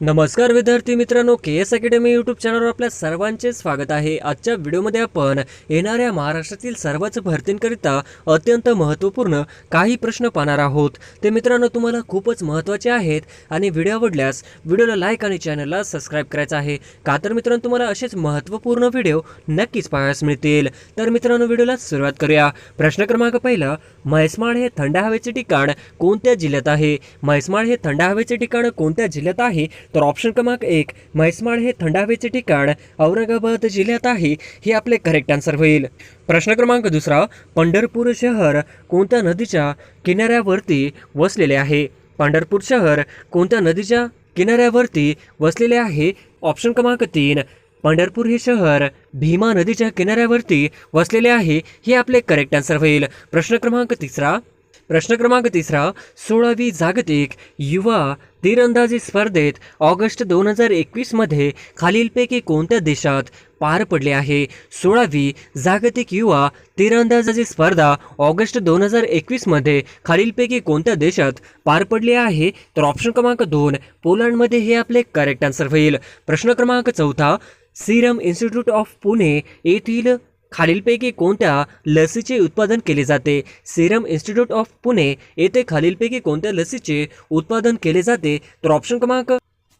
नमस्कार विद्यार्थी मित्रांनो के एस अकॅडमी यूट्यूब चॅनलवर आपल्या सर्वांचे स्वागत आहे. आजच्या व्हिडिओमध्ये आपण येणाऱ्या महाराष्ट्रातील सर्वच भरतींकरिता अत्यंत महत्त्वपूर्ण काही प्रश्न पाहणार आहोत. ते मित्रांनो तुम्हाला खूपच महत्त्वाचे आहेत आणि व्हिडिओ आवडल्यास व्हिडिओला लाईक आणि चॅनलला सबस्क्राईब करायचं आहे. का तर मित्रांनो तुम्हाला असेच महत्त्वपूर्ण व्हिडिओ नक्कीच पाहायला मिळतील. तर मित्रांनो व्हिडिओला सुरुवात करूया. प्रश्न क्रमांक पहिला म्हैसमाळ हे थंड हवेचे ठिकाण कोणत्या जिल्ह्यात आहे? म्हैसमाळ हे थंड हवेचे ठिकाण कोणत्या जिल्ह्यात आहे? तर ऑप्शन क्रमांक एक म्हैसमाळ हे थंड हवेचे ठिकाण औरंगाबाद जिल्ह्यात आहे हे आपले करेक्ट आन्सर होईल. प्रश्न क्रमांक दुसरा पंढरपूर शहर कोणत्या नदीच्या किनाऱ्यावरती वसलेले आहे? पंढरपूर शहर कोणत्या नदीच्या किनाऱ्यावरती वसलेले आहे? ऑप्शन क्रमांक तीन पंढरपूर हे शहर भीमा नदीच्या किनाऱ्यावरती वसलेले आहे हे आपले करेक्ट आन्सर होईल. प्रश्न क्रमांक तिसरा प्रश्न क्रमांक तिसरा सोळावी जागतिक युवा तीरंदाजी स्पर्धेत ऑगस्ट दोन हजार एकवीसमध्ये खालीलपैकी कोणत्या देशात पार पडले आहे? सोळावी जागतिक युवा तीरंदाजाची स्पर्धा ऑगस्ट दोन हजार एकवीसमध्ये खालीलपैकी कोणत्या देशात पार पडली आहे? तर ऑप्शन क्रमांक दोन पोलंडमध्ये हे आपले करेक्ट आन्सर होईल. प्रश्न क्रमांक चौथा सिरम इन्स्टिट्यूट ऑफ पुणे येथील खालीलपैकी कोणत्या लसीचे उत्पादन केले जाते? सिरम इन्स्टिट्यूट ऑफ पुणे येथे खालीलपैकी कोणत्या लसीचे उत्पादन केले जाते? तर ऑप्शन क्रमांक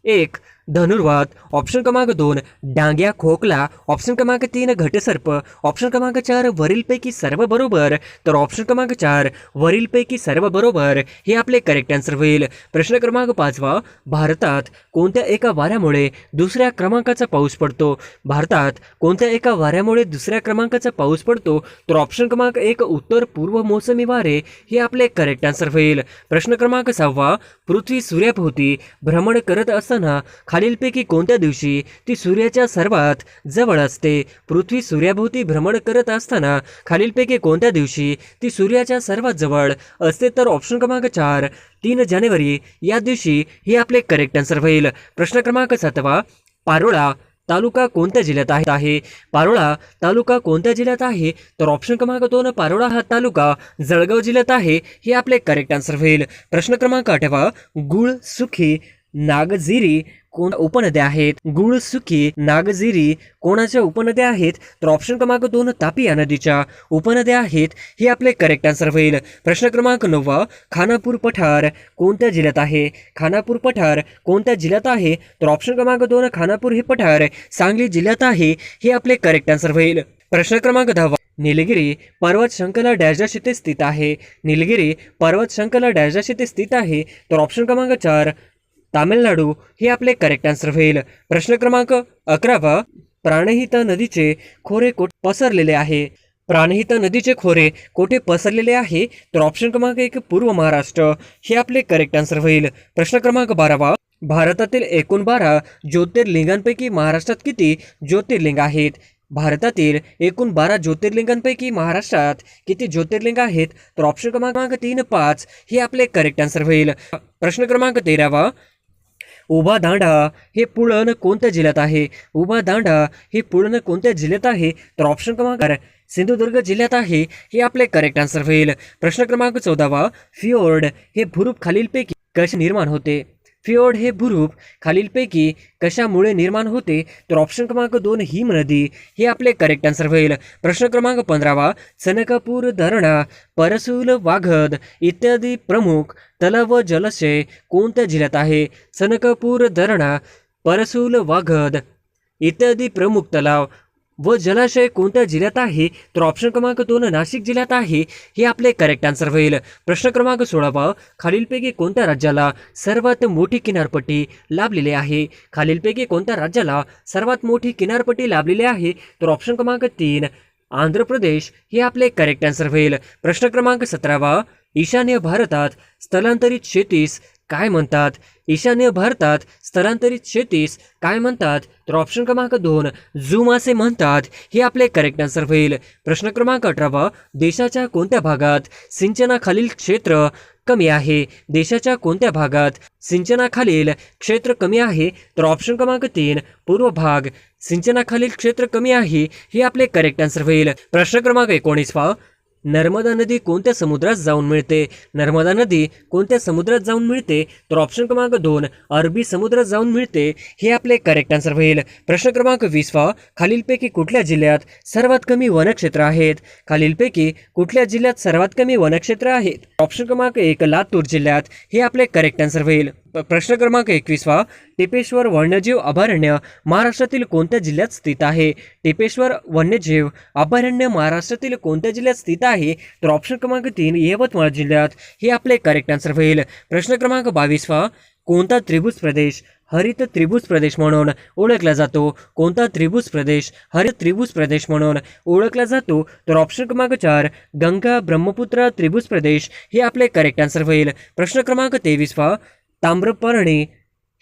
एक धनुर्वात ऑप्शन क्रमांक दोन डांग्या खोकला ऑप्शन क्रमांक तीन घटसर्प ऑप्शन क्रमांक चार वरीलपैकी सर्व बरोबर. तर ऑप्शन क्रमांक चार वरीलपैकी सर्व बरोबर. हे आपले करेक्ट आन्सर होईल. प्रश्न क्रमांक पाचवा भारतात कोणत्या एका वाऱ्यामुळे दुसऱ्या क्रमांकाचा पाऊस पडतो? भारतात कोणत्या एका वाऱ्यामुळे दुसऱ्या क्रमांकाचा पाऊस पडतो? तर ऑप्शन क्रमांक एक उत्तर पूर्व मोसमी वारे. हे आपले करेक्ट आन्सर होईल. प्रश्न क्रमांक सहावा पृथ्वी सूर्याभोवती भ्रमण करत असताना खालीलपैकी कोणत्या दिवशी ती सूर्याच्या सर्वात जवळ असते? पृथ्वी सूर्याभोवती भ्रमण करत असताना खालीलपैकी कोणत्या दिवशी ती सूर्याच्या सर्वात जवळ असते? तर ऑप्शन क्रमांक चार तीन जानेवारी. या दिवशी हे आपले करेक्ट आन्सर होईल. प्रश्न क्रमांक सातवा पारोळा तालुका कोणत्या जिल्ह्यात आहे? आहे. पारोळा तालुका कोणत्या जिल्ह्यात आहे? तर ऑप्शन क्रमांक दोन पारोळा हा तालुका जळगाव जिल्ह्यात आहे. हे आपले करेक्ट आन्सर होईल. प्रश्न क्रमांक आठवा गुळ सुखी नागझिरी कोण उपनद्या आहेत? गुळ सुखी नागझिरी कोणाच्या उपनद्या आहेत? तर ऑप्शन क्रमांक दोन तापिया नदीच्या उपनद्या आहेत. हे आपले करेक्ट आन्सर होईल. प्रश्न क्रमांक नववा खानापूर पठार कोणत्या जिल्ह्यात आहे? खानापूर पठार कोणत्या जिल्ह्यात आहे? तर ऑप्शन क्रमांक दोन खानापूर हे पठार सांगली जिल्ह्यात आहे. हे आपले करेक्ट आन्सर होईल. प्रश्न क्रमांक दहावा निलगिरी पर्वत शंकला डॅशदाश येथे स्थित आहे. निलगिरी पर्वत शंकला डॅशदाश येथे स्थित आहे. तर ऑप्शन क्रमांक चार तामिळनाडू हे आपले करेक्ट आन्सर होईल. प्रश्न क्रमांक अकरावा प्राणहिता नदीचे खोरे कोट पसरलेले आहे. प्राणहिता नदीचे खोरे कोठे पसरलेले आहे? तर ऑप्शन क्रमांक एक पूर्व महाराष्ट्र. हे आपले करेक्ट आन्सर होईल. प्रश्न क्रमांक बारावा भारतातील एकूण बारा ज्योतिर्लिंगांपैकी महाराष्ट्रात किती ज्योतिर्लिंग आहेत? भारतातील एकूण बारा ज्योतिर्लिंगांपैकी महाराष्ट्रात किती ज्योतिर्लिंग आहेत? तर ऑप्शन क्रमांक तीन पाच हे आपले करेक्ट आन्सर होईल. प्रश्न क्रमांक तेरावा उभा दांडा हे पुळण कोणत्या जिल्ह्यात आहे? उभा दांडा हे पुळण कोणत्या जिल्ह्यात आहे? तर ऑप्शन क्रमांक सिंधुदुर्ग जिल्ह्यात आहे. हे आपले करेक्ट आन्सर होईल प्रश्न क्रमांक चौदावा फिओर्ड हे भूरूप खालीलपैकी कसे निर्माण होते? फिओर्ड हे भुरूप खालीलपैकी कशामुळे निर्माण होते तर ऑप्शन क्रमांक दोन हिम नदी हे आपले करेक्ट आन्सर होईल. प्रश्न क्रमांक पंधरावा सनकापूर धरणा परसूल वाघद इत्यादी प्रमुख तलाव व जलाशय कोणत्या जिल्ह्यात आहे? चनकापूर धरणा परसूल वाघद इत्यादी प्रमुख तलाव व जलाशय कोणत्या जिल्ह्यात आहे तर ऑप्शन क्रमांक दोन नाशिक जिल्ह्यात आहे. हे आपले करेक्ट आन्सर होईल. प्रश्न क्रमांक सोळावा खालीलपैकी कोणत्या राज्याला सर्वात मोठी किनारपट्टी लाभलेली आहे? खालीलपैकी कोणत्या राज्याला सर्वात मोठी किनारपट्टी लाभलेली आहे? तर ऑप्शन क्रमांक तीन आंध्र प्रदेश. हे आपले करेक्ट आन्सर होईल. प्रश्न क्रमांक सतरावा ईशान्य भारतात स्थलांतरित शेतीस काय म्हणतात? ईशान्य भारतात स्थलांतरित शेतीस काय म्हणतात? तर ऑप्शन क्रमांक दोन झूम असे म्हणतात. हे आपले करेक्ट आन्सर होईल. प्रश्न क्रमांक अठरावा देशाच्या कोणत्या भागात सिंचनाखालील क्षेत्र कमी आहे? देशाच्या कोणत्या भागात सिंचनाखालील क्षेत्र कमी आहे? तर ऑप्शन क्रमांक तीन पूर्व भाग सिंचनाखालील क्षेत्र कमी आहे. हे आपले करेक्ट आन्सर होईल. प्रश्न क्रमांक एकोणीसवा नर्मदा नदी कोणत्या समुद्रात जाऊन मिळते? नर्मदा नदी कोणत्या समुद्रात जाऊन मिळते? तर ऑप्शन क्रमांक दोन अरबी समुद्रात जाऊन मिळते हे आपले करेक्ट आन्सर होईल. प्रश्न क्रमांक वीसवा खालीलपैकी कुठल्या जिल्ह्यात सर्वात कमी वनक्षेत्र आहेत? खालीलपैकी कुठल्या जिल्ह्यात सर्वात कमी वनक्षेत्र आहेत? ऑप्शन क्रमांक एक लातूर जिल्ह्यात हे आपले करेक्ट आन्सर होईल. प्रश्न क्रमांक एकवीसवा टिपेश्वर वन्यजीव अभयारण्य महाराष्ट्रातील कोणत्या जिल्ह्यात स्थित आहे? टिपेश्वर वन्यजीव अभयारण्य महाराष्ट्रातील कोणत्या जिल्ह्यात स्थित आहे? तर ऑप्शन क्रमांक तीन यवतमाळ जिल्ह्यात. हे आपले करेक्ट आन्सर होईल. प्रश्न क्रमांक बावीसवा कोणता त्रिभुज प्रदेश? हरित त्रिभुज प्रदेश म्हणून ओळखला जातो. कोणता त्रिभुज प्रदेश? हरित त्रिभुज प्रदेश म्हणून ओळखला जातो. तर ऑप्शन क्रमांक चार गंगा ब्रह्मपुत्र त्रिभुज प्रदेश. हे आपले करेक्ट आन्सर होईल. प्रश्न क्रमांक तेवीसवा ताम्रपर्णे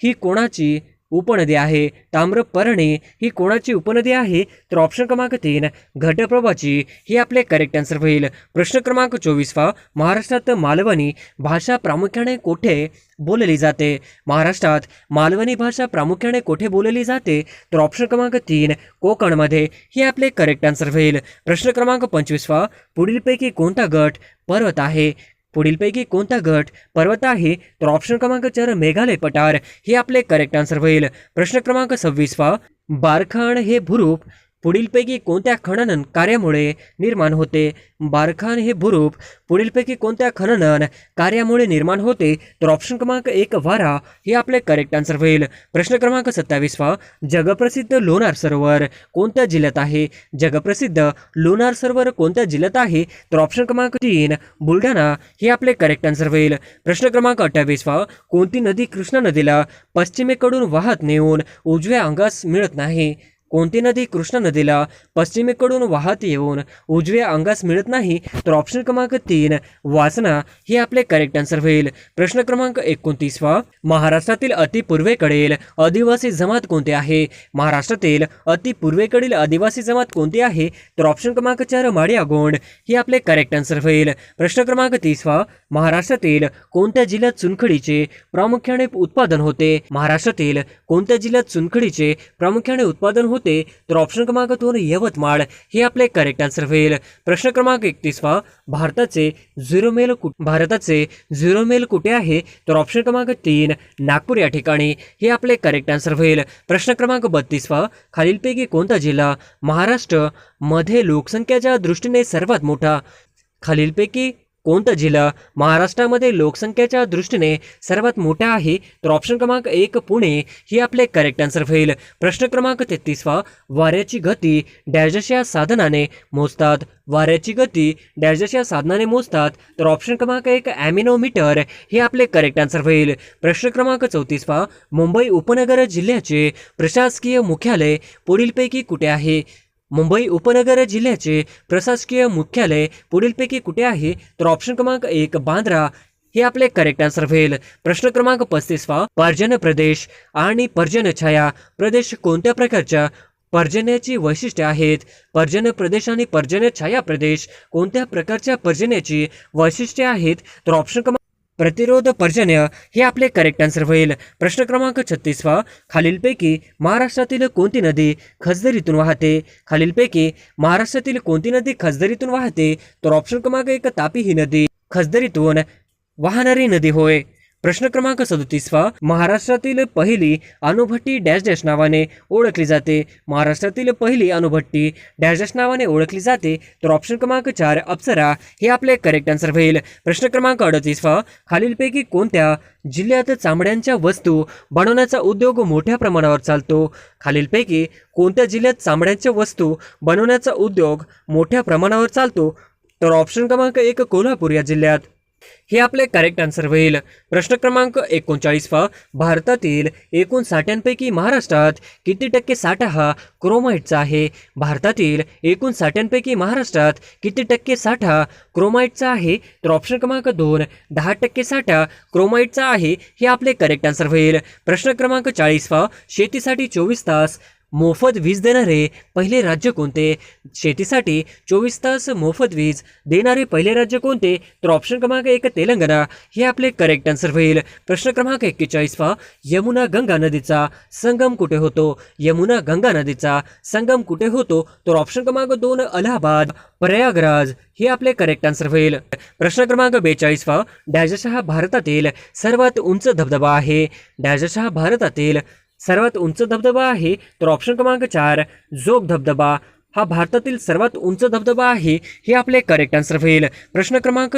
ही कोणाची उपनदी आहे? ताम्रपर्णी ही कोणाची उपनदी आहे? तर ऑप्शन क्रमांक तीन घटप्रभाची. ही आपले करेक्ट आन्सर होईल. प्रश्न क्रमांक चोवीसवा महाराष्ट्रात मालवणी भाषा प्रामुख्याने कोठे बोलली जाते? महाराष्ट्रात मालवणी भाषा प्रामुख्याने कोठे बोलली जाते? तर ऑप्शन क्रमांक तीन कोकणमध्ये. हे आपले करेक्ट आन्सर होईल. प्रश्न क्रमांक पंचवीसवा पुढीलपैकी कोणता गट पर्वत आहे? पुढीलपैकी कोणता गट पर्वत आहे तर ऑप्शन क्रमांक चार मेघालय पठार. हे आपले करेक्ट आन्सर होईल. प्रश्न क्रमांक सव्वीसवा बारखाण हे भूरूप पुढीलपैकी कोणत्या खननन कार्यामुळे निर्माण होते? बारखान हे भुरूप पुढीलपैकी कोणत्या खननन कार्यामुळे निर्माण होते? तर ऑप्शन क्रमांक एक वारा हे आपले करेक्ट आन्सर होईल. प्रश्न क्रमांक सत्तावीसवा जगप्रसिद्ध लोणार सरोवर कोणत्या जिल्ह्यात आहे? जगप्रसिद्ध लोणार सरोवर कोणत्या जिल्ह्यात आहे? तर ऑप्शन क्रमांक तीन बुलढाणा हे आपले करेक्ट आन्सर होईल. प्रश्न क्रमांक अठ्ठावीसवा कोणती नदी कृष्णा नदीला पश्चिमेकडून वाहत नेऊन उजव्या अंगास मिळत नाही? कोणती नदी कृष्णा नदीला पश्चिमेकडून वाहत येऊन उजव्या अंगास मिळत नाही तर ऑप्शन क्रमांक तीन वासना हे आपले करेक्ट आन्सर होईल. प्रश्न क्रमांक एकोणतीसवा महाराष्ट्रातील अतिपूर्वेकडील आदिवासी जमात कोणती आहे? महाराष्ट्रातील अतिपूर्वेकडील आदिवासी जमात कोणती आहे? तर ऑप्शन क्रमांक चार माडिया गोंड हे आपले करेक्ट आन्सर होईल. प्रश्न क्रमांक तीसवा महाराष्ट्रातील कोणत्या जिल्ह्यात चुनखडीचे प्रामुख्याने उत्पादन होते? महाराष्ट्रातील कोणत्या जिल्ह्यात चुनखडीचे प्रामुख्याने उत्पादन होते? तर ऑप्शन क्रमांक दोन यवतमाळ. हे आपले करेक्ट आन्सर होईल. प्रश्न क्रमांक एकतीसवा भारताचे झिरो मेल कु भारताचे झिरो मेल कुठे आहे? तर ऑप्शन क्रमांक तीन नागपूर या ठिकाणी. हे आपले करेक्ट आन्सर होईल. प्रश्न क्रमांक बत्तीसवा खालीलपैकी कोणता जिल्हा महाराष्ट्रमध्ये लोकसंख्येच्या दृष्टीने सर्वात मोठा? खालीलपैकी कोणता जिल्हा महाराष्ट्रामध्ये लोकसंख्येच्या दृष्टीने सर्वात मोठा आहे? तर ऑप्शन क्रमांक एक पुणे. ही आपले करेक्ट आन्सर होईल प्रश्न क्रमांक तेहतीसवा. वाऱ्याची गती डॅशच्या साधनाने मोजतात. वाऱ्याची गती डॅशच्या साधनाने मोजतात. तर ऑप्शन क्रमांक एक ॲमिनोमीटर हे आपले करेक्ट आन्सर होईल प्रश्न क्रमांक चौतीसवा. मुंबई उपनगर जिल्ह्याचे प्रशासकीय मुख्यालय पुढीलपैकी कुठे आहे? मुंबई उपनगर जिल्ह्याचे प्रशासकीय मुख्यालय पुढीलपैकी कुठे आहे? तर ऑप्शन क्रमांक एक बांद्रा. हे आपले करेक्ट आन्सर होईल. प्रश्न क्रमांक पस्तीसवा पर्जन्य प्रदेश आणि पर्जन्य छाया. प्रदेश कोणत्या प्रकारच्या पर्जन्याची वैशिष्ट्ये आहेत? पर्जन्य प्रदेश आणि पर्जन्य छाया प्रदेश कोणत्या प्रकारच्या पर्जन्याची वैशिष्ट्ये आहेत? तर ऑप्शन क्रमांक प्रतिरोध पर्जन्य हे आपले करेक्ट आन्सर होईल. प्रश्न क्रमांक छत्तीसवा. खालीलपैकी महाराष्ट्रातील कोणती नदी खजदरीतून वाहते? खालीलपैकी महाराष्ट्रातील कोणती नदी खजदरीतून वाहते? तर ऑप्शन क्रमांक एक तापी ही नदी खजदरीतून वाहणारी नदी होय. प्रश्न क्रमांक सदोतीसवा महाराष्ट्रातील पहिली अणुभट्टी डॅश डॅश नावाने ओळखली जाते. महाराष्ट्रातील पहिली अणुभट्टी डॅश डॅश नावाने ओळखली जाते. तर ऑप्शन क्रमांक चार अप्सरा हे आपले करेक्ट आन्सर होईल. प्रश्न क्रमांक अडतीसवा खालीलपैकी कोणत्या जिल्ह्यात चामड्यांच्या वस्तू बनवण्याचा उद्योग मोठ्या प्रमाणावर चालतो? खालीलपैकी कोणत्या जिल्ह्यात चामड्यांच्या वस्तू बनवण्याचा उद्योग मोठ्या प्रमाणावर चालतो? तर ऑप्शन क्रमांक एक कोल्हापूर या जिल्ह्यात. हे आपले करेक्ट आन्सर होईल. प्रश्न क्रमांक एकोणचाळीस वा. भारतातील एकूण साठ्यांपैकी महाराष्ट्रात किती टक्के साठा हा क्रोमाइटचा आहे? भारतातील एकूण साठ्यांपैकी महाराष्ट्रात किती टक्के साठा क्रोमाइटचा आहे? तर ऑप्शन क्रमांक दोन दहा टक्के साठा क्रोमाइटचा आहे हे आपले करेक्ट आन्सर होईल. प्रश्न क्रमांक चाळीसवा शेतीसाठी चोवीस तास मोफत वीज देणारे पहिले राज्य कोणते? शेतीसाठी चोवीस तास मोफत वीज देणारे पहिले राज्य कोणते? तर ऑप्शन क्रमांक एक तेलंगणा. हे आपले करेक्ट आन्सर होईल. प्रश्न क्रमांक एक्केचाळीस पहा. यमुना गंगा नदीचा संगम कुठे होतो? यमुना गंगा नदीचा संगम कुठे होतो? तर ऑप्शन क्रमांक दोन अलाहाबाद प्रयागराज. हे आपले करेक्ट आन्सर होईल. प्रश्न क्रमांक बेचाळीस पहा. डॅजशहा भारतातील सर्वात उंच धबधबा आहे. डॅजशहा भारतातील सर्वात उंच धबधबा आहे तर ऑप्शन क्रमांक चार जोग धबधबा. हा भारतातील सर्वात उंच धबधबा आहे हे आपले करेक्ट आन्सर होईल. प्रश्न क्रमांक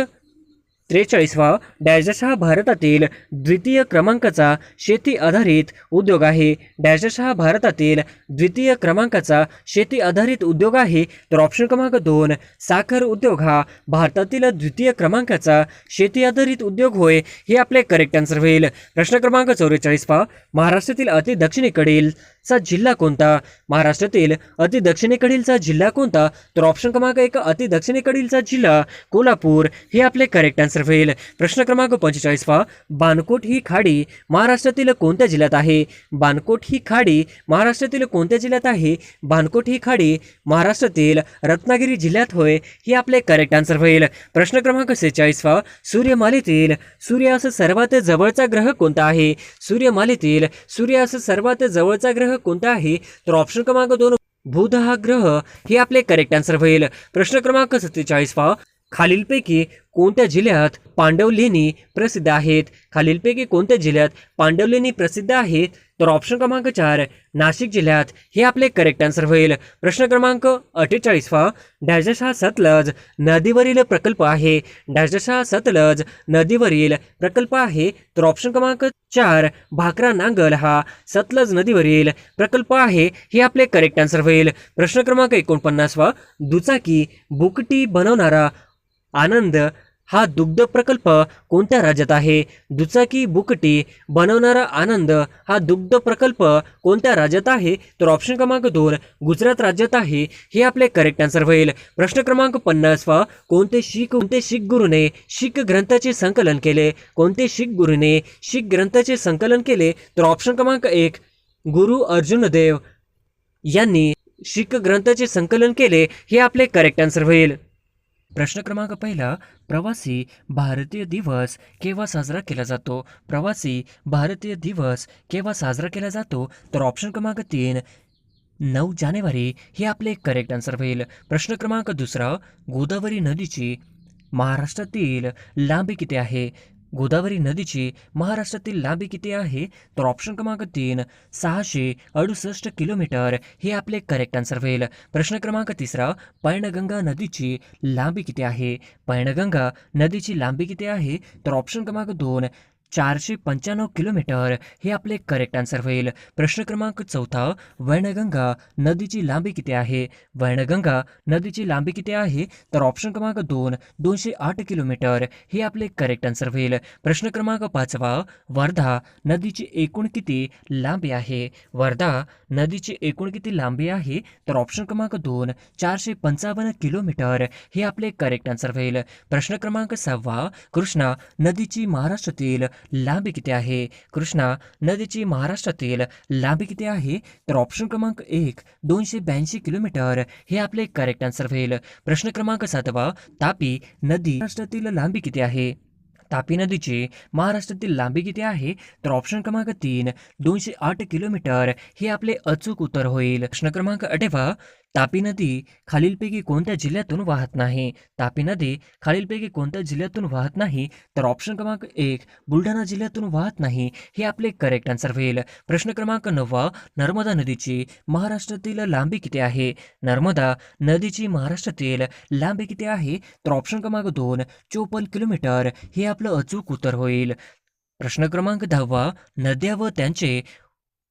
त्रेचाळीसवा डॅशडॅश हा भारतातील द्वितीय क्रमांकाचा शेती आधारित उद्योग आहे. डॅशडॅश हा भारतातील द्वितीय क्रमांकाचा शेती आधारित उद्योग आहे. तर ऑप्शन क्रमांक दोन साखर उद्योग हा भारतातील द्वितीय क्रमांकाचा शेती आधारित उद्योग होय हे आपले करेक्ट आन्सर होईल. प्रश्न क्रमांक चौवेचाळीसवा महाराष्ट्रातील अति दक्षिणेकडील चा जिल्हा कोणता? महाराष्ट्रातील अति दक्षिणेकडीलचा जिल्हा कोणता? तर ऑप्शन क्रमांक एक अति दक्षिणेकडीलचा जिल्हा कोल्हापूर. हे आपले करेक्ट आन्सर होईल. प्रश्न क्रमांक पंचेचाळीस पहा. बानकोट ही खाडी महाराष्ट्रातील कोणत्या जिल्ह्यात आहे? बानकोट ही खाडी महाराष्ट्रातील कोणत्या जिल्ह्यात आहे? बानकोट ही खाडी महाराष्ट्रातील रत्नागिरी जिल्ह्यात होय. हे आपले करेक्ट आन्सर होईल. प्रश्न क्रमांक सेहेचाळीस पहा. सूर्यमालेतील सूर्यास सर्वात जवळचा ग्रह कोणता आहे? सूर्यमालेतील सूर्यास सर्वात जवळचा ग्रह कोणता आहे तर ऑप्शन क्रमांक दोन बुध हा ग्रह हे आपले करेक्ट आन्सर होईल. प्रश्न क्रमांक सत्तेचाळीस पहा. खालीलपैकी कोणत्या जिल्ह्यात पांडवलेणी प्रसिद्ध आहेत? खालीलपैकी कोणत्या जिल्ह्यात पांडवलेणी प्रसिद्ध आहेत? तर ऑप्शन क्रमांक चार नाशिक जिल्ह्यात हे आपले करेक्ट आन्सर होईल. प्रश्न क्रमांक अठ्ठेचाळीसवा पहा. सतलज नदीवरील प्रकल्प आहे. डॅशडॅश सतलज नदीवरील प्रकल्प आहे. तर ऑप्शन क्रमांक चार भाकरा नांगल हा सतलज नदीवरील प्रकल्प आहे. हे आपले करेक्ट आन्सर होईल. प्रश्न क्रमांक एकोणपन्नासवा दुचाकी बुकटी बनवणारा आनंद हा दुग्ध प्रकल्प कोणत्या राज्यात आहे? दुचाकी बुकटी बनवणारा आनंद हा दुग्ध प्रकल्प कोणत्या राज्यात आहे? तर ऑप्शन क्रमांक दोन गुजरात राज्यात आहे. हे आपले करेक्ट आन्सर होईल. प्रश्न क्रमांक पन्नास वा कोणते शीख कोणते शीख गुरुने शीख ग्रंथाचे संकलन केले? कोणते शीख गुरुने शीख ग्रंथाचे संकलन केले? तर ऑप्शन क्रमांक एक गुरु अर्जुन देव यांनी शीख ग्रंथाचे संकलन केले. हे आपले करेक्ट आन्सर होईल. प्रश्न क्रमांक पहिला प्रवासी भारतीय दिवस केव्हा साजरा केला जातो? प्रवासी भारतीय दिवस केव्हा साजरा केला जातो? तर ऑप्शन क्रमांक तीन नऊ जानेवारी हे आपले करेक्ट आन्सर होईल. प्रश्न क्रमांक दुसरा गोदावरी नदीची महाराष्ट्रातील लांबी किती आहे? गोदावरी नदीची महाराष्ट्रातील लांबी किती आहे? तर ऑप्शन क्रमांक तीन सहाशे अडुसष्ट किलोमीटर. हे आपले करेक्ट आन्सर होईल. प्रश्न क्रमांक तिसरा पैणगंगा नदीची लांबी किती आहे? पैणगंगा नदीची लांबी किती आहे? तर ऑप्शन क्रमांक दोन चारशे पंच्याण्णव किलोमीटर हे आपले करेक्ट आन्सर होईल. प्रश्न क्रमांक चौथा वैनगंगा नदीची लांबी किती आहे? वैनगंगा नदीची लांबी किती आहे? तर ऑप्शन क्रमांक दोन दोनशे आठ किलोमीटर हे आपले करेक्ट आन्सर होईल. प्रश्न क्रमांक पाचवा वर्धा नदीची एकूण किती लांबी आहे? वर्धा नदीची एकूण किती लांबी आहे? तर ऑप्शन क्रमांक दोन चारशे पंचावन्न किलोमीटर हे आपले करेक्ट आन्सर होईल. प्रश्न क्रमांक सहावा कृष्णा नदीची महाराष्ट्रातील लांबी किती आहे? कृष्णा नदीची महाराष्ट्रातील लांबी किती आहे? तर ऑप्शन क्रमांक एक दोनशे ब्याऐंशी किलोमीटर हे आपले करेक्ट आन्सर होईल. प्रश्न क्रमांक सातवा तापी नदी महाराष्ट्रातील लांबी किती आहे? तापी नदीची महाराष्ट्रातील लांबी किती आहे? तर ऑप्शन क्रमांक तीन दोनशे आठ किलोमीटर हे आपले अचूक उत्तर होईल. प्रश्न क्रमांक आठवा तापी नदी खालीलपैकी कोणत्या जिल्ह्यातून वाहत नाही? तापी नदी खालीलपैकी कोणत्या जिल्ह्यातून वाहत नाही? तर ऑप्शन क्रमांक एक बुलढाणा जिल्ह्यातून वाहत नाही हे आपले करेक्ट आन्सर होईल. प्रश्न क्रमांक नववा नर्मदा नदीची महाराष्ट्रातील लांबी किती आहे? नर्मदा नदीची महाराष्ट्रातील लांबी किती आहे? तर ऑप्शन क्रमांक दोन चोपन्न किलोमीटर हे आपलं अचूक उत्तर होईल. प्रश्न क्रमांक दहावा नद्या व त्यांचे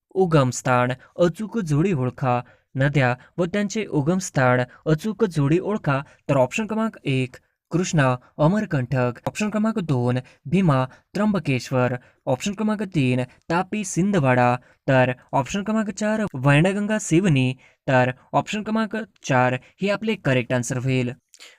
उगमस्थान अचूक जोडी ओळखा. नद्या व त्यांचे उगमस्थान अचूक जोडी ओळखा तर ऑप्शन क्रमांक एक कृष्णा अमरकंठक. ऑप्शन क्रमांक दोन भीमा त्र्यंबकेश्वर. ऑप्शन क्रमांक तीन तापी सिंधवाडा तर ऑप्शन क्रमांक चार वैनगंगा सिवनी. तर ऑप्शन क्रमांक चार हे आपले करेक्ट आन्सर होईल.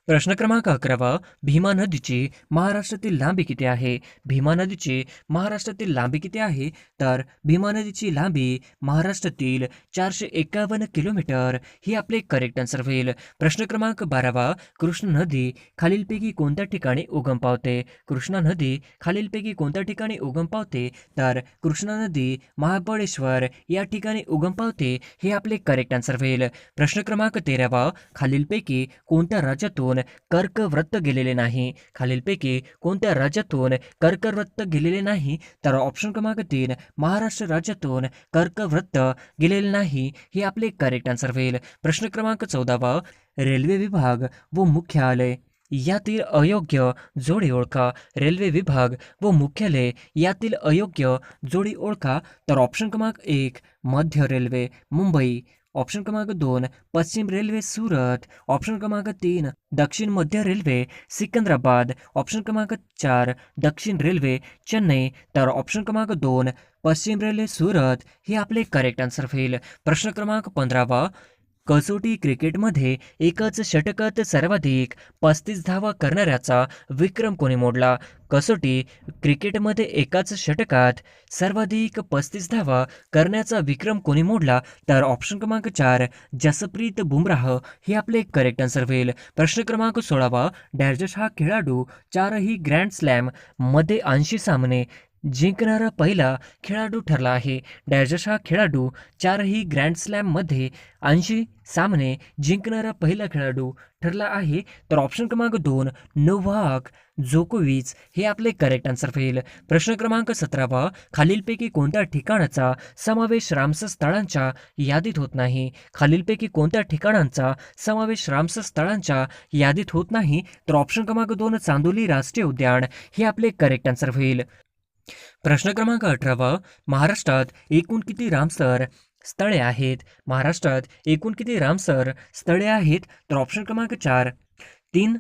प्रश्न क्रमांक अकरावा भीमा नदीची महाराष्ट्रातील लांबी किती आहे? भीमा नदीची महाराष्ट्रातील लांबी किती आहे? तर भीमा नदीची लांबी महाराष्ट्रातील चारशे एकावन्न किलोमीटर. ही आपले करेक्ट आन्सर होईल. प्रश्न क्रमांक बारावा कृष्णा नदी खालीलपैकी कोणत्या ठिकाणी उगम पावते? कृष्णा नदी खालीलपैकी कोणत्या ठिकाणी उगम पावते? तर कृष्णा नदी महाबळेश्वर या ठिकाणी उगम पावते हे आपले करेक्ट आन्सर होईल. प्रश्न क्रमांक तेरावा खालीलपैकी कोणत्या राज्यातून कर्कवृत्त गेलेले नाही. खालीलपैकी कोणत्या राज्यातून कर्कवृत्त गेलेले नाही तर ऑप्शन क्रमांक तीन महाराष्ट्र राज्यातून कर्कवृत्त गेलेले नाही हे आपले करेक्ट आन्सर होईल. प्रश्न क्रमांक चौदावा रेल्वे विभाग व मुख्यालय. यातील अयोग्य जोडी ओळखा. रेल्वे विभाग व मुख्यालय यातील अयोग्य जोडी ओळखा. तर ऑप्शन क्रमांक एक मध्य रेल्वे मुंबई. ऑप्शन क्रमांक दोन पश्चिम रेल्वे सुरत. ऑप्शन क्रमांक तीन दक्षिण मध्य रेल्वे सिकंदराबाद. ऑप्शन क्रमांक चार दक्षिण रेल्वे चेन्नई. तर ऑप्शन क्रमांक दोन पश्चिम रेल्वे सुरत. हे आपले करेक्ट आन्सर होईल प्रश्न क्रमांक पंधरावा कसोटी क्रिकेटमध्ये एकच षटकात सर्वाधिक पस्तीस धावा करणाऱ्याचा विक्रम कोणी मोडला? कसोटी क्रिकेटमध्ये एकाच षटकात सर्वाधिक पस्तीस धावा करण्याचा विक्रम कोणी मोडला? तर ऑप्शन क्रमांक चार जसप्रीत बुमराह. हे आपले करेक्ट आन्सर होईल. प्रश्न क्रमांक सोळावा डॅर्जस हा खेळाडू चारही ग्रँड स्लॅममध्ये ऐंशी सामने जिंकणारा पहिला खेळाडू ठरला आहे. डॅजर्स हा खेळाडू चारही ग्रँड स्लॅममध्ये ऐंशी सामने जिंकणारा पहिला खेळाडू ठरला आहे. तर ऑप्शन क्रमांक दोन नोव्हाक जोकोविच हे आपले करेक्ट आन्सर होईल प्रश्न क्रमांक सतरावा खालीलपैकी कोणत्या ठिकाणाचा समावेश रामसर स्थळांच्या यादीत होत नाही? खालीलपैकी कोणत्या ठिकाणांचा समावेश रामसर स्थळांच्या यादीत होत नाही? तर ऑप्शन क्रमांक दोन चांदोली राष्ट्रीय उद्यान हे आपले करेक्ट आन्सर होईल प्रश्न क्रमांक अठरावा. महाराष्ट्रात एकूण किती रामसर स्थळे आहेत? महाराष्ट्रात एकूण किती रामसर स्थळे आहेत? तर ऑप्शन क्रमांक चार. तीन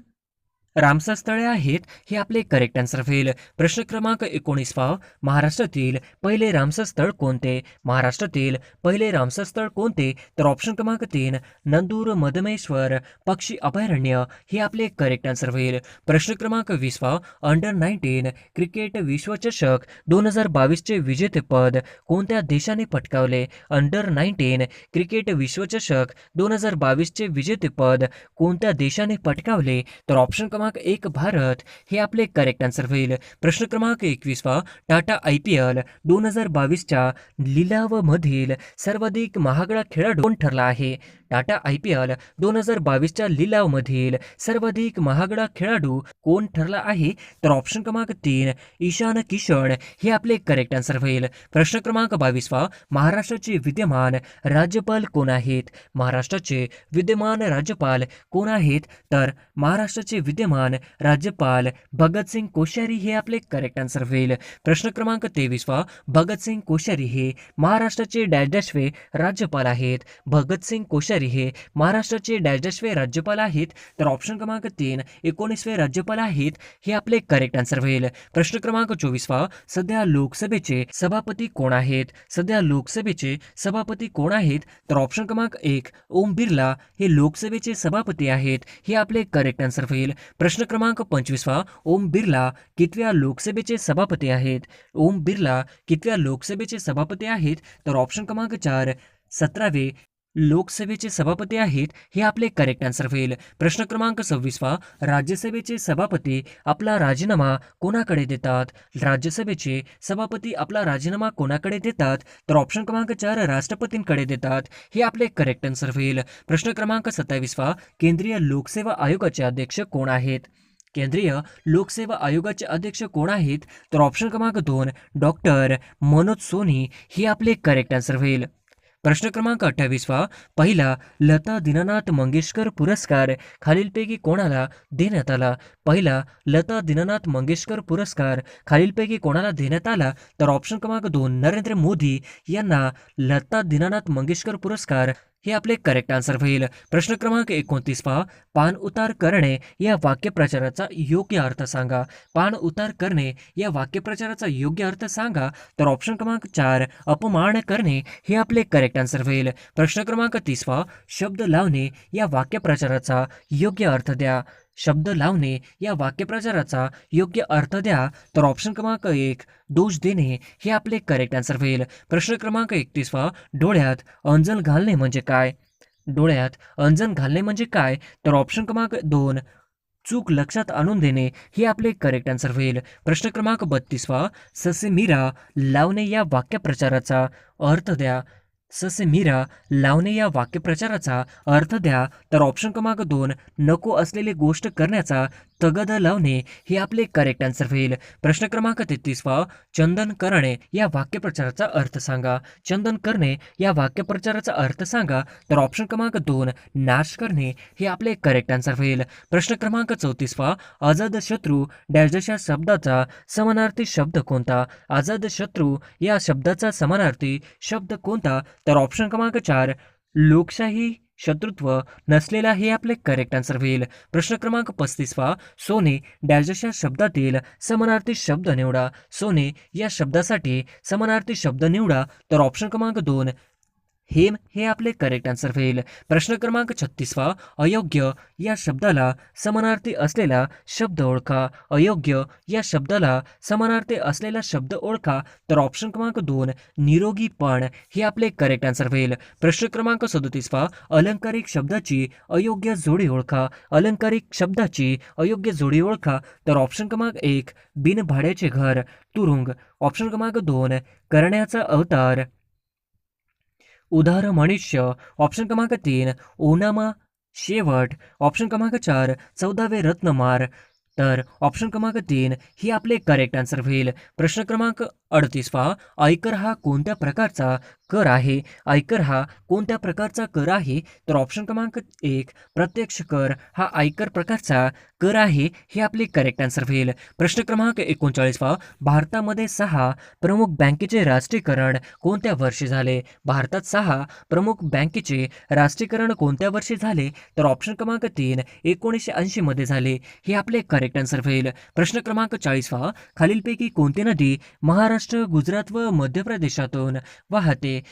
रामसर स्थळे आहेत हे आपले करेक्ट आन्सर होईल प्रश्न क्रमांक एकोणीसवा महाराष्ट्रातील पहिले रामसर स्थळ कोणते? महाराष्ट्रातील पहिले रामसर स्थळ कोणते? तर ऑप्शन क्रमांक तीन नंदूर मधमेश्वर पक्षी अभयारण्य हे आपले करेक्ट आन्सर होईल प्रश्न क्रमांक वीसवा अंडर नाईन्टीन क्रिकेट विश्वचषक दोन हजार बावीसचे विजेतेपद कोणत्या देशाने पटकावले? अंडर नाईन्टीन क्रिकेट विश्वचषक दोन हजार बावीसचे विजेतेपद कोणत्या देशाने पटकावले? तर ऑप्शन क्रमांक एक भारत हे आपले करेक्ट आन्सर होईल. प्रश्न क्रमांक एकवीसवा टाटा आय पी एल दोन हजार बावीसच्या लिलावमधील सर्वाधिक महागडा खेळाडू कोण ठरला आहे? टाटा आय पी एल दोन हजार बावीसच्या लिलावमधील सर्वाधिक महागडा खेळाडू कोण ठरला आहे? तर ऑप्शन क्रमांक तीन ईशान किशन हे आपले करेक्ट आन्सर होईल. प्रश्न क्रमांक बावीसवा महाराष्ट्राचे विद्यमान राज्यपाल कोण आहेत? महाराष्ट्राचे विद्यमान राज्यपाल कोण आहेत? तर महाराष्ट्राचे विद्यमान राज्यपाल भगतसिंग कोश्यारी हे आपले करेक्ट आन्सर होईल. प्रश्न क्रमांक तेवीसवा भगतसिंग कोश्यारी हे महाराष्ट्राचे डॅशडॅशवे राज्यपाल आहेत. भगतसिंग कोश्यारी हे महाराष्ट्राचे डॅशडॅशवे राज्यपाल आहेत. तर ऑप्शन क्रमांक तीन एकोणीसवे राज्यपाल आहेत हे आपले करेक्ट आन्सर होईल. प्रश्न क्रमांक चोवीसवा सध्या लोकसभेचे सभापती कोण आहेत? सध्या लोकसभेचे सभापती कोण आहेत? तर ऑप्शन क्रमांक एक ओम बिर्ला हे लोकसभेचे सभापती आहेत. हे आपले करेक्ट आन्सर होईल. प्रश्न क्रमांक पंचवीसवा ओम बिर्ला कितव्या लोकसभेचे सभापती आहेत? ओम बिर्ला कितव्या लोकसभेचे सभापती आहेत? तर ऑप्शन क्रमांक चार सतरावे लोकसभेचे सभापती आहेत हे आपले करेक्ट आन्सर होईल प्रश्न क्रमांक सव्वीसवा राज्यसभेचे सभापती आपला राजीनामा कोणाकडे देतात? राज्यसभेचे सभापती आपला राजीनामा कोणाकडे देतात? तर ऑप्शन क्रमांक चार राष्ट्रपतींकडे देतात. हे आपले करेक्ट आन्सर होईल प्रश्न क्रमांक सत्तावीसवा केंद्रीय लोकसेवा आयोगाचे अध्यक्ष कोण आहेत? केंद्रीय लोकसेवा आयोगाचे अध्यक्ष कोण आहेत? तर ऑप्शन क्रमांक दोन डॉक्टर मनोज सोनी हे आपले करेक्ट आन्सर होईल प्रश्न क्रमांक अठ्ठावीसवा. पहिला लता दिननाथ मंगेशकर पुरस्कार खालीलपैकी कोणाला देण्यात आला? पहिला लता दिननाथ मंगेशकर पुरस्कार खालीलपैकी कोणाला देण्यात आला? तर ऑप्शन क्रमांक दोन नरेंद्र मोदी यांना लता दिननाथ मंगेशकर पुरस्कार हे आपले करेक्ट आन्सर होईल. प्रश्न क्रमांक एकोणतीसवा पान उतार करणे या वाक्यप्रचाराचा योग्य अर्थ सांगा. पान उतार करणे या वाक्यप्रचाराचा योग्य अर्थ सांगा. तर ऑप्शन क्रमांक चार अपमान करणे हे आपले करेक्ट आन्सर होईल. प्रश्न क्रमांक तीसवा शब्द लावणे या वाक्यप्रचाराचा योग्य अर्थ द्या. शब्द लावणे या वाक्यप्रचाराचा योग्य अर्थ द्या तर ऑप्शन क्रमांक एक दोष देणे हे आपले करेक्ट आन्सर होईल. प्रश्न क्रमांक एकतीसवा डोळ्यात अंजन घालणे म्हणजे काय? डोळ्यात अंजन घालणे म्हणजे काय? तर ऑप्शन क्रमांक दोन चूक लक्षात आणून देणे हे आपले करेक्ट आन्सर होईल. प्रश्न क्रमांक बत्तीसवा ससे मीरा लावणे या वाक्यप्रचाराचा अर्थ द्या. ससे मीरा लावणे या वाक्यप्रचाराचा अर्थ द्या तर ऑप्शन क्रमांक दोन नको असलेली गोष्ट करण्याचा तगद लावणे हे आपले करेक्ट आन्सर होईल. प्रश्न क्रमांक तेहतीसवा चंदन करणे या वाक्यप्रचाराचा अर्थ सांगा. चंदन करणे या वाक्यप्रचाराचा अर्थ सांगा. तर ऑप्शन क्रमांक दोन नाश करणे हे आपले करेक्ट आन्सर होईल. प्रश्न क्रमांक चौतीसवा आझाद शत्रू डॅश या शब्दाचा समानार्थी शब्द कोणता? आझाद शत्रू या शब्दाचा समानार्थी शब्द कोणता? तर ऑप्शन क्रमांक चार लोकशाही शत्रुत्व नसलेला हे आपले करेक्ट आन्सर होईल. प्रश्न क्रमांक पस्तीसवा सोने डॅश या शब्दातील समानार्थी शब्द निवडा. सोने या शब्दासाठी समानार्थी शब्द निवडा. तर ऑप्शन क्रमांक दोन हेम हे आपले करेक्ट आन्सर होईल प्रश्न क्रमांक छत्तीसवा अयोग्य या शब्दाला समानार्थी असलेला शब्द ओळखा. अयोग्य या शब्दाला समानार्थी असलेला शब्द ओळखा. तर ऑप्शन क्रमांक दोन निरोगीपण हे आपले करेक्ट आन्सर होईल प्रश्न क्रमांक सदोतीसवा अलंकारिक शब्दाची अयोग्य जोडी ओळखा. अलंकारिक शब्दाची अयोग्य जोडी ओळखा. तर ऑप्शन क्रमांक एक बिनभाड्याचे घर तुरुंग. ऑप्शन क्रमांक दोन करण्याचा अवतार. उदार मनुष्य ऑप्शन क्रमांक तीन ओनामा शेवट ऑप्शन क्रमांक चार चौदावे रत्नमार. तर ऑप्शन क्रमांक तीन ही आपले करेक्ट आन्सर होईल. प्रश्न क्रमांक अडतीसवा आयकर हा कोणत्या प्रकारचा कर आहे? आयकर हा कोणत्या प्रकारचा कर आहे? तर ऑप्शन क्रमांक एक प्रत्यक्ष कर हा आयकर प्रकारचा कर आहे हे आपले करेक्ट आन्सर होईल प्रश्न क्रमांक एकोणचाळीसवा भारतामध्ये सहा प्रमुख बँकेचे राष्ट्रीयकरण कोणत्या वर्षी झाले? भारतात सहा प्रमुख बँकेचे राष्ट्रीयकरण कोणत्या वर्षी झाले? तर ऑप्शन क्रमांक तीन एकोणीसशे ऐंशीमध्ये झाले हे आपले करेक्ट आन्सर होईल प्रश्न क्रमांक चाळीसवा खालीलपैकी कोणती नदी महाराष्ट्र गुजरात व मध्य प्रदेशातून वाहते.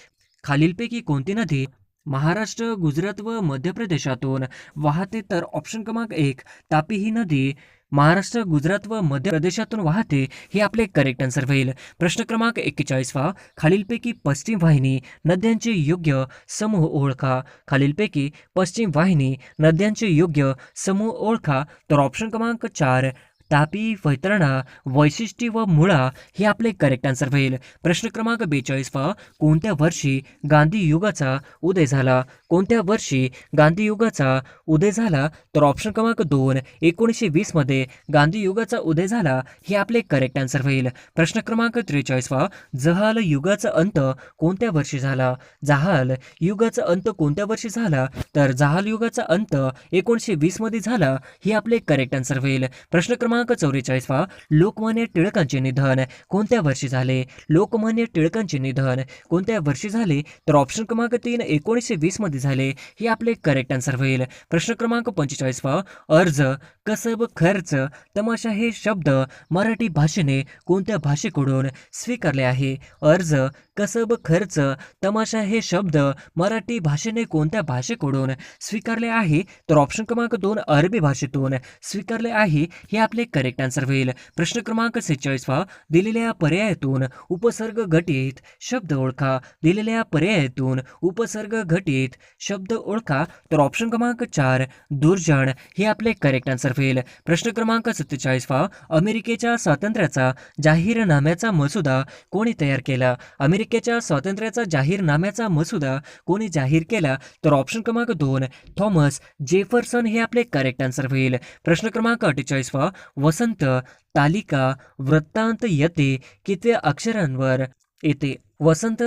खालीलपैकी कोणती नदी महाराष्ट्र गुजरात व मध्य प्रदेशातून वाहते तर ऑप्शन क्रमांक एक तापी ही नदी महाराष्ट्र गुजरात व मध्य प्रदेशातून वाहते हे आपले करेक्ट आन्सर होईल. प्रश्न क्रमांक एक्केचाळीसवा खालीलपैकी पश्चिम वाहिनी नद्यांचे योग्य समूह ओळखा. खालीलपैकी पश्चिम वाहिनी नद्यांचे योग्य समूह ओळखा तर ऑप्शन क्रमांक चार तापी वैतरणा वैशिष्ट्य व मुळा हे आपले करेक्ट आन्सर होईल. प्रश्न क्रमांक बेचाळीसवा कोणत्या वर्षी गांधी युगाचा उदय झाला? कोणत्या वर्षी गांधी युगाचा उदय झाला? तर ऑप्शन क्रमांक दोन एकोणीसशे वीसमध्ये गांधी युगाचा उदय झाला हे आपले करेक्ट आन्सर होईल. प्रश्न क्रमांक त्रेचाळीसवा जहाल युगाचा अंत कोणत्या वर्षी झाला? जहाल युगाचा अंत कोणत्या वर्षी झाला? तर जहाल युगाचा अंत एकोणीसशे वीसमध्ये झाला हे आपले करेक्ट आन्सर होईल. प्रश्न क्रमांक चौवेचाळीसवा लोकमान्य टिळकांचे निधन कोणत्या वर्षी झाले? लोकमान्य टिळकांचे निधन कोणत्या वर्षी झाले? तर ऑप्शन क्रमांक तीन एकोणीसशे वीसमध्ये झाले. हे आपले करेक्ट आन्सर होईल. प्रश्न क्रमांक पंचेचाळीसवा अर्ज कसब खर्च तमाशा हे शब्द मराठी भाषेने कोणत्या भाषेकडून स्वीकारले आहे? अर्ज कसब खर्च तमाशा हे शब्द मराठी भाषेने कोणत्या भाषेकडून स्वीकारले आहे? तर ऑप्शन क्रमांक दोन अरबी भाषेतून स्वीकारले आहे. हे आपले करेक्ट आन्सर होईल. प्रश्न क्रमांक सेहेचाळीसवा दिलेल्या पर्यायातून उपसर्ग घटित शब्द ओळखा. दिलेल्या पर्यायातून उपसर्ग घटित शब्द ओळखा. तर ऑप्शन क्रमांक चार दुर्जन. हे आपले करेक्ट आन्सर होईल. प्रश्न क्रमांक सत्तेचाळीसवा अमेरिकेच्या स्वातंत्र्याचा जाहीरनाम्याचा मसुदा कोणी तयार केला? अमेरिकेच्या स्वातंत्र्याचा जाहीरनाम्याचा मसुदा कोणी जाहीर केला? तर ऑप्शन क्रमांक दोन थॉमस जेफरसन हे आपले करेक्ट आन्सर होईल. प्रश्न क्रमांक अठ्ठेचाळीसवा वसंत तालिका वृत्तांत येते किती अक्षरांवर येते. वसंत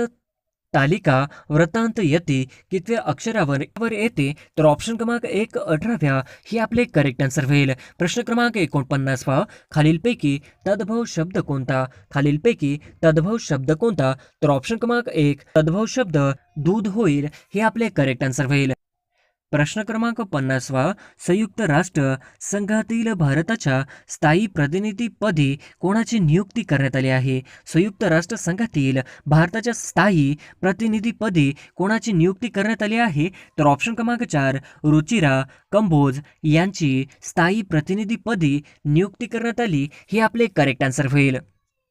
तालिका वृत्तांत येते कितव्या अक्षरावर वर येते. तर ऑप्शन क्रमांक एक अठराव्या हे आपले करेक्ट आन्सर होईल. प्रश्न क्रमांक एकोणपन्नासवा खालीलपैकी तद्भव शब्द कोणता? खालीलपैकी तद्भव शब्द कोणता? तर ऑप्शन क्रमांक एक तद्भव शब्द दूध होईल हे आपले करेक्ट आन्सर होईल. प्रश्न क्रमांक पन्नासवा संयुक्त राष्ट्र संघातील भारताच्या स्थायी प्रतिनिधीपदी कोणाची नियुक्ती करण्यात आली आहे? संयुक्त राष्ट्र संघातील भारताच्या स्थायी प्रतिनिधीपदी कोणाची नियुक्ती करण्यात आली आहे? तर ऑप्शन क्रमांक चार रुचिरा कंबोज यांची स्थायी प्रतिनिधीपदी नियुक्ती करण्यात आली. हे आपले करेक्ट आन्सर होईल.